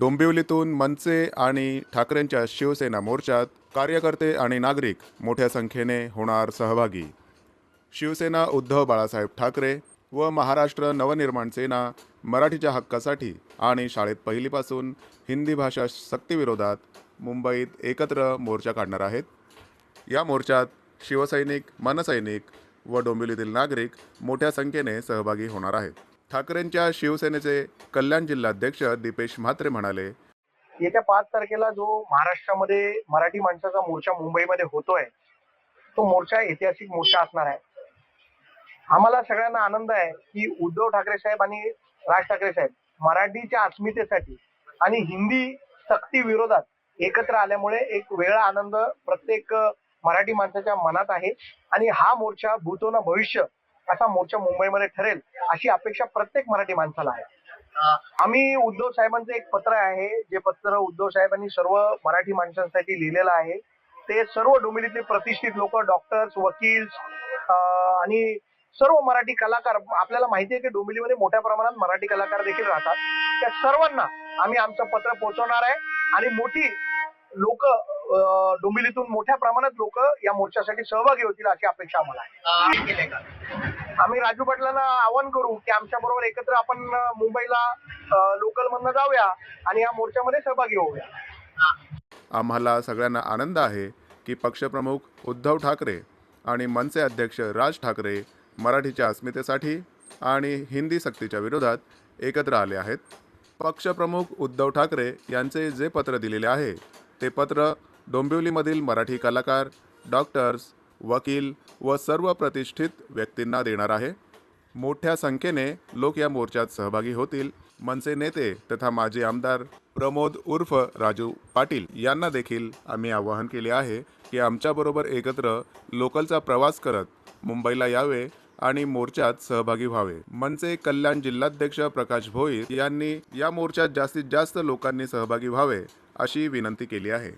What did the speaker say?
डोंबिवलीतून मनसे आणि ठाकरेंच्या शिवसेना मोर्चात कार्यकर्ते आणि नागरिक मोठ्या संख्येने होणार सहभागी. शिवसेना उद्धव बाळासाहेब ठाकरे व महाराष्ट्र नवनिर्माण सेना मराठीच्या हक्कासाठी आणि शाळेत पहिलीपासून हिंदी भाषा सक्तीविरोधात मुंबईत एकत्र मोर्चा काढणार आहेत. या मोर्चात शिवसैनिक मनसैनिक व डोंबिवलीतील नागरिक मोठ्या संख्येने सहभागी होणार आहेत. ठाकरेंच्या शिवसेनेचे कल्याण जिल्हाध्यक्ष दीपेश म्हात्रे म्हणाले येत्या पाच तारखेला जो महाराष्ट्रामध्ये मराठी माणसाचा मोर्चा मुंबईमध्ये होतोय तो मोर्चा ऐतिहासिक मोर्चा असणार आहे. आम्हाला सगळ्यांना आनंद आहे की उद्धव ठाकरे साहेब आणि राज ठाकरे साहेब मराठीच्या अस्मितेसाठी आणि हिंदी सक्ती विरोधात एकत्र आल्यामुळे एक वेगळा आनंद प्रत्येक मराठी माणसाच्या मनात आहे आणि हा मोर्चा भूतो ना भविष्य असा मोर्चा मुंबईमध्ये ठरेल अशी अपेक्षा प्रत्येक मराठी माणसाला आहे. आम्ही उद्धव साहेबांचं एक पत्र आहे जे पत्र उद्धव साहेबांनी सर्व मराठी माणसांसाठी लिहिलेलं आहे. ते सर्व डोंबिवलीतले प्रतिष्ठित लोक डॉक्टर्स वकील आणि सर्व मराठी कलाकार आपल्याला माहिती आहे की डोंबिवलीमध्ये मोठ्या प्रमाणात मराठी कलाकार देखील राहतात. त्या सर्वांना आम्ही आमचं पत्र पोहोचवणार आहे आणि मोठी लोक डोंबिवलीतून मोठ्या प्रमाणात लोक या मोर्चासाठी सहभागी होतील अशी अपेक्षा आम्हाला आहे. आम्ही राजू पाटलांना आवाहन करू की आमच्या बरोबर एकत्र आपण मुंबईला लोकल मधनं जाऊया आणि या मोर्चामध्ये सहभागी होऊया. आम्हाला सगळ्यांना आनंद आहे की पक्षप्रमुख उद्धव ठाकरे आणि मनसे अध्यक्ष राज ठाकरे मराठीच्या अस्मितेसाठी आणि हिंदी सक्तीच्या विरोधात एकत्र आले आहेत. पक्षप्रमुख उद्धव ठाकरे यांचे जे पत्र दिलेले आहे ते पत्र डोंबिवलीमधील मराठी कलाकार डॉक्टर्स वकील व सर्व प्रतिष्ठित व्यक्तींना देणार आहे. मोठ्या संख्येने लोक या मोर्चात सहभागी होतील. मनसे नेते तथा माजी आमदार प्रमोद उर्फ राजू पाटील यांना देखील आम्ही आवाहन केले आहे की आमच्याबरोबर एकत्र लोकलचा प्रवास करत मुंबईला यावे आणि मोर्चात सहभागी व्हावे. मनसे कल्याण जिल्हाध्यक्ष प्रकाश भोईर यांनी या मोर्चात जास्तीत जास्त लोकांनी सहभागी व्हावे अशी विनंती केली आहे.